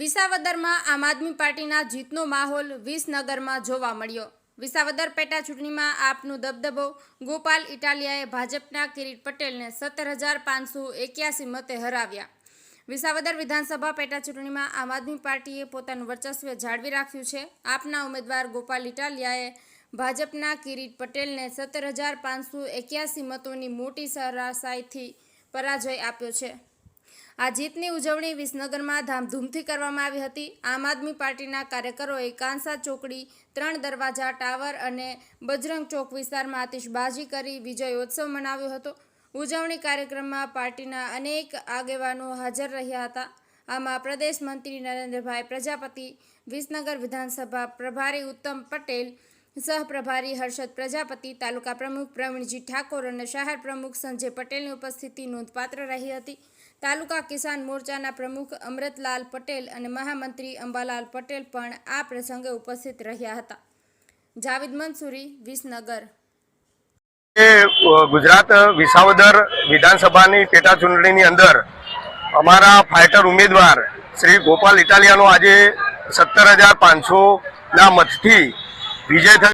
વિસાવદરમાં આમ આદમી પાર્ટીના જીતનો માહોલ વિસનગરમાં જોવા મળ્યો. વિસાવદર પેટા ચૂંટણીમાં આપનો દબદબો, ગોપાલ ઇટાલિયાએ ભાજપના કિરીટ પટેલને સત્તર હજાર પાંચસો એક્યાસી મતે હરાવ્યા. વિસાવદર વિધાનસભા પેટા ચૂંટણીમાં આમ આદમી પાર્ટીએ પોતાનું વર્ચસ્વ જાળવી રાખ્યું છે. આપના ઉમેદવાર ગોપાલ ઇટાલિયાએ ભાજપના કિરીટ પટેલને સત્તર હજાર પાંચસો એક્યાસી મતોની મોટી સરાશાયથી પરાજય આપ્યો છે. આ જીતની ઉજવણી વિસનગરમાં ધામધૂમથી કરવામાં આવી હતી. આમ આદમી પાર્ટીના કાર્યકરોએ કાંસા ચોકડી, ત્રણ દરવાજા, ટાવર અને બજરંગ ચોક વિસ્તારમાં આતિશબાજી કરી વિજયોત્સવ મનાવ્યો હતો. ઉજવણી કાર્યક્રમમાં પાર્ટીના અનેક આગેવાનો હાજર રહ્યા હતા. આમાં પ્રદેશ મંત્રી નરેન્દ્રભાઈ પ્રજાપતિ, વિસનગર વિધાનસભા પ્રભારી ઉત્તમ પટેલ સહપ્રભારી હર્ષદ પ્રજાપતિ, તાલુકા પ્રમુખ પ્રવીણજી ઠાકોર અને શહેર પ્રમુખ સંજય પટેલની ઉપસ્થિતિ નોંધપાત્ર રહી હતી. તાલુકા કિસાન મોરચાના પ્રમુખ અમૃતલાલ પટેલ અને મહામંત્રી અંબાલાલ પટેલ પણ આ પ્રસંગે ઉપસ્થિત રહ્યા હતા. જાવેદ મંસૂરી, વિસનગર. ગુજરાત વિસાવદર વિધાનસભાની પેટા ચૂંટણીની અંદર અમારા ફાઇટર ઉમેદવાર શ્રી ગોપાલ ઇટાલિયાનો આજે સત્તર હજાર પાંચસોના મતથી વિજય થયો.